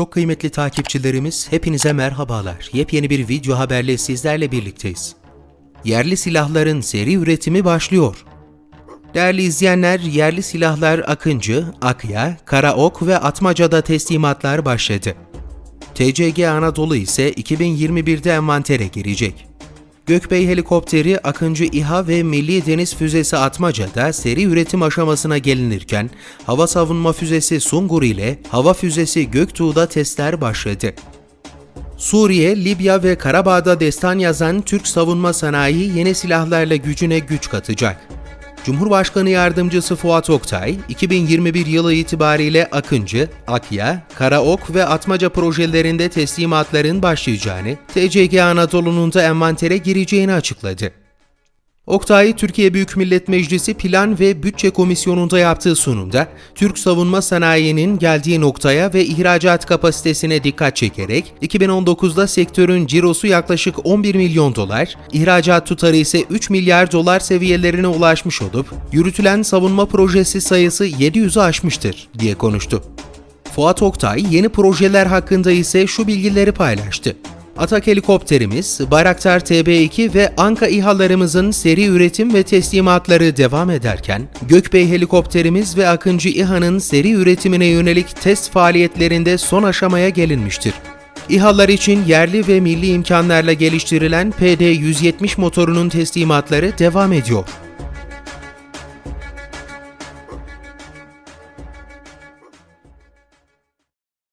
Çok kıymetli takipçilerimiz, hepinize merhabalar. Yepyeni bir video haberle sizlerle birlikteyiz. Yerli silahların seri üretimi başlıyor. Değerli izleyenler, yerli silahlar Akıncı, Akya, Karaok ve Atmaca'da teslimatlar başladı. TCG Anadolu ise 2021'de envantere girecek. Gökbey helikopteri Akıncı İHA ve Milli Deniz Füzesi Atmaca'da seri üretim aşamasına gelinirken, hava savunma füzesi Sungur ile hava füzesi Göktuğ'da testler başladı. Suriye, Libya ve Karabağ'da destan yazan Türk savunma sanayi yeni silahlarla gücüne güç katacak. Cumhurbaşkanı Yardımcısı Fuat Oktay, 2021 yılı itibariyle Akıncı, Akya, Karaok ve Atmaca projelerinde teslimatların başlayacağını, TCG Anadolu'nun da envantere gireceğini açıkladı. Oktay, Türkiye Büyük Millet Meclisi Plan ve Bütçe Komisyonu'nda yaptığı sunumda, Türk savunma sanayinin geldiği noktaya ve ihracat kapasitesine dikkat çekerek, 2019'da sektörün cirosu yaklaşık 11 milyon dolar, ihracat tutarı ise 3 milyar dolar seviyelerine ulaşmış olup, yürütülen savunma projesi sayısı 700'ü aşmıştır, diye konuştu. Fuat Oktay yeni projeler hakkında ise şu bilgileri paylaştı. Atak helikopterimiz, Bayraktar TB2 ve Anka İHA'larımızın seri üretim ve teslimatları devam ederken, Gökbey helikopterimiz ve Akıncı İHA'nın seri üretimine yönelik test faaliyetlerinde son aşamaya gelinmiştir. İHA'lar için yerli ve milli imkanlarla geliştirilen PD-170 motorunun teslimatları devam ediyor.